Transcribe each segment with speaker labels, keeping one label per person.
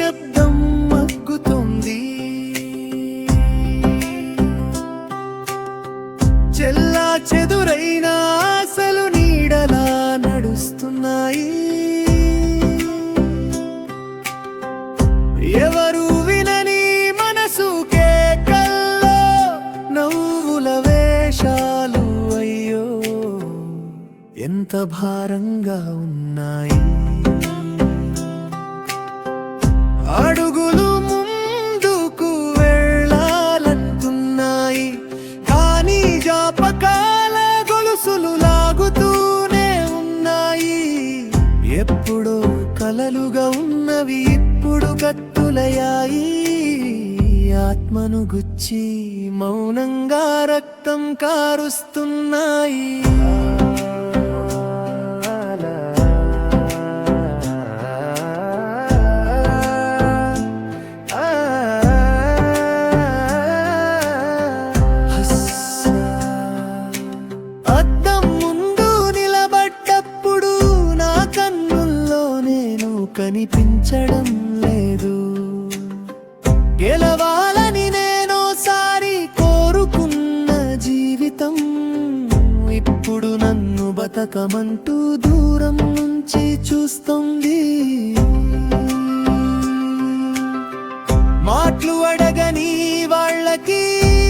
Speaker 1: శబ్దం చెల్లా నీడలా నడుస్తున్నాయి. ఎవరు వినని మనసుకే వేషాలు అయ్యో ఎంత భారంగా ఉన్నాయి. అడుగులు ముందుకు వెళ్ళాలంటున్నాయి. కానీ జాపకాల గొలుసులు లాగుతూనే ఉన్నాయి. ఎప్పుడో కలలుగా ఉన్నవి ఇప్పుడు కత్తులయాయి ఆత్మను గుచ్చి మౌనంగా రక్తం కారుస్తున్నాయి. కనిపించడం లేదు. గెలవాలని నేనోసారి కోరుకున్న జీవితం ఇప్పుడు నన్ను బతకమంటూ దూరం నుంచి చూస్తుంది. మాటలు అడగని వాళ్ళకి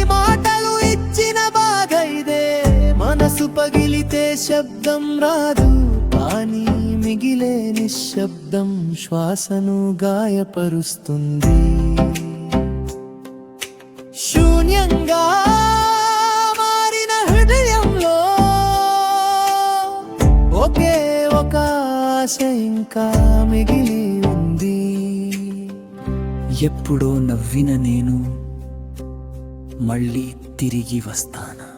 Speaker 1: మాటలు ఇచ్చిన బాధ ఇదే. మనసు పగిలితే శబ్దం రాదు. మిగిలే నిశ్శబ్దం శ్వాసను గాయపరుస్తుంది. శూన్యంగా మారిన హృదయంలో ఒకే ఒక ఆశ ఇంకా మిగిలి ఉంది.
Speaker 2: ఎప్పుడో నవ్విన నేను మళ్ళీ తిరిగి వస్తానా?